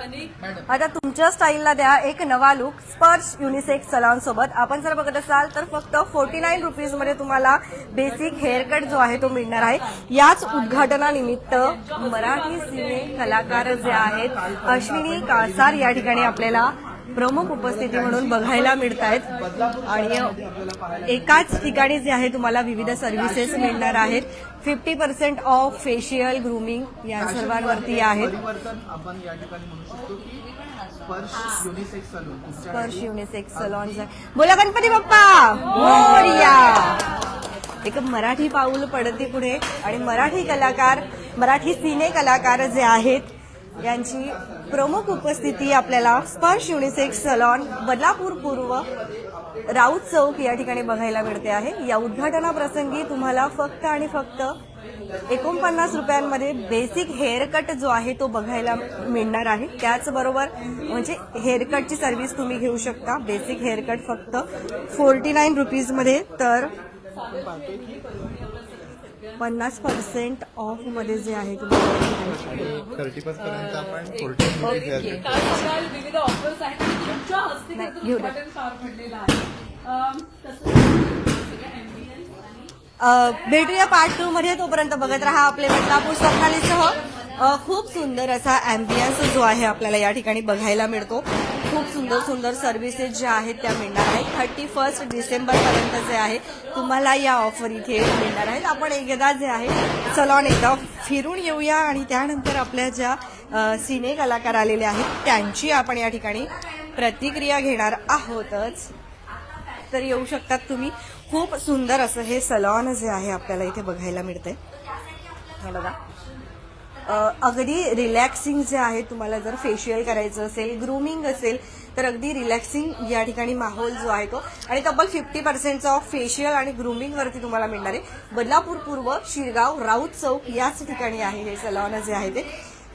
आता तुमच्या स्टाईलला द्या एक नवा लुक स्पर्श युनिसेक्स सलॉन सोबत आपण जर बघत असाल तर फक्त फोर्टी नाईन रुपीजमध्ये तुम्हाला बेसिक हेअरकट जो आहे तो मिळणार आहे. याच उद्घाटनानिमित्त मराठी सिने कलाकार जे आहेत अश्विनी काळसार या ठिकाणी आपल्याला प्रमुख उपस्थिती म्हणून बघायला मिळत आहेत आणि एकाच ठिकाणी जे आहे तुम्हाला विविध सर्व्हिसेस मिळणार आहेत. Fifty percent off facial grooming या सर्वांवरती आहेत. स्पर्श युनिसेक्स सलॉन बोला गणपती बाप्पा! मोरया! एक मराठी पाऊल पडते पुढे. आणि मराठी कलाकार मराठी सिने कलाकार जे आहेत यांची प्रमुख उपस्थिती आपल्याला स्पर्श युनिसेक्स सलॉन बदलापूर पूर्व राऊत चौक या ठिकाणी बघायला मिळते आहे. या उद्घाटनाप्रसंगी तुम्हाला फक्त आणि फक्त एकोणपन्नास रुपयांमध्ये बेसिक हेअरकट जो आहे तो बघायला मिळणार आहे. त्याचबरोबर म्हणजे हेअरकटची सर्व्हिस तुम्ही घेऊ शकता. बेसिक हेअरकट फक्त फोर्टी नाईन रुपीजमध्ये तर पन्नास पर्सेंट ऑफमध्ये जे आहे विविध ऑफर्स आहेत. तुमच्या हस्ते पार पडलेलं आहे. भेटूया पार्ट टू मध्ये. तोपर्यंत बघत राहा आपले बदलापूर स्वप्नालीसह. खूप सुंदर असा अँबियन्स जो आहे आपल्याला या ठिकाणी बघायला मिळतो. खूप सुंदर सुंदर सर्व्हिसेस ज्या आहेत त्या मिळणार आहेत. थर्टी फर्स्ट डिसेंबरपर्यंत जे आहे. तुम्हाला या ऑफर इथे मिळणार आहेत. आपण एकदा जे आहे सलॉन एकदा फिरून येऊया आणि त्यानंतर आपल्या ज्या सिने कलाकार आलेले आहेत त्यांची आपण या ठिकाणी प्रतिक्रिया घेणार आहोतच. तर येऊ शकतात तुम्ही. खूप सुंदर असं हे सलॉन जे आहे आपल्याला इथे बघायला मिळतंय. हे बघा. अगदी रिलॅक्सिंग जे आहे तुम्हाला जर फेशियल करायचं असेल ग्रूमिंग असेल तर अगदी रिलॅक्सिंग या ठिकाणी माहोल जो आहे तो. आणि तब्बल फिफ्टी पर्सेंटचा ऑफ फेशियल आणि ग्रूमिंगवरती तुम्हाला मिळणार आहे. बदलापूर पूर्व शिरगाव राऊत चौक याच ठिकाणी आहे हे सलॉन जे आहे ते.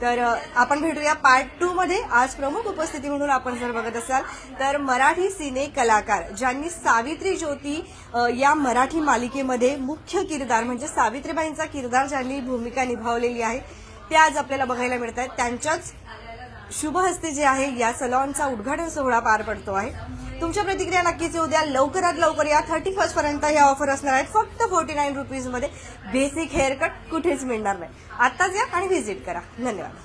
तर आपण भेटूया पार्ट टू मध्ये. आज प्रमुख उपस्थिती म्हणून आपण जर बघत असाल तर मराठी सिने कलाकार ज्यांनी सावित्री ज्योती या मराठी मालिकेमध्ये मुख्य किरदार म्हणजे सावित्रीबाईंचा किरदार ज्यांनी भूमिका निभावलेली आहे ते आज आपल्याला बघायला मिळत आहेत. त्यांच्याच शुभ हस्ते जे आहे या सलॉनचा उद्घाटन सोहळा पार पडतो आहे. तुमच्या प्रतिक्रिया नक्कीच येऊ द्या. लवकरात लवकर या थर्टी फर्स्ट पर्यंत या ऑफर असणार आहेत. फक्त फोर्टी नाईन रुपीजमध्ये बेसिक हेअरकट कुठेच मिळणार नाही. आत्ताच या आणि व्हिजिट करा. धन्यवाद.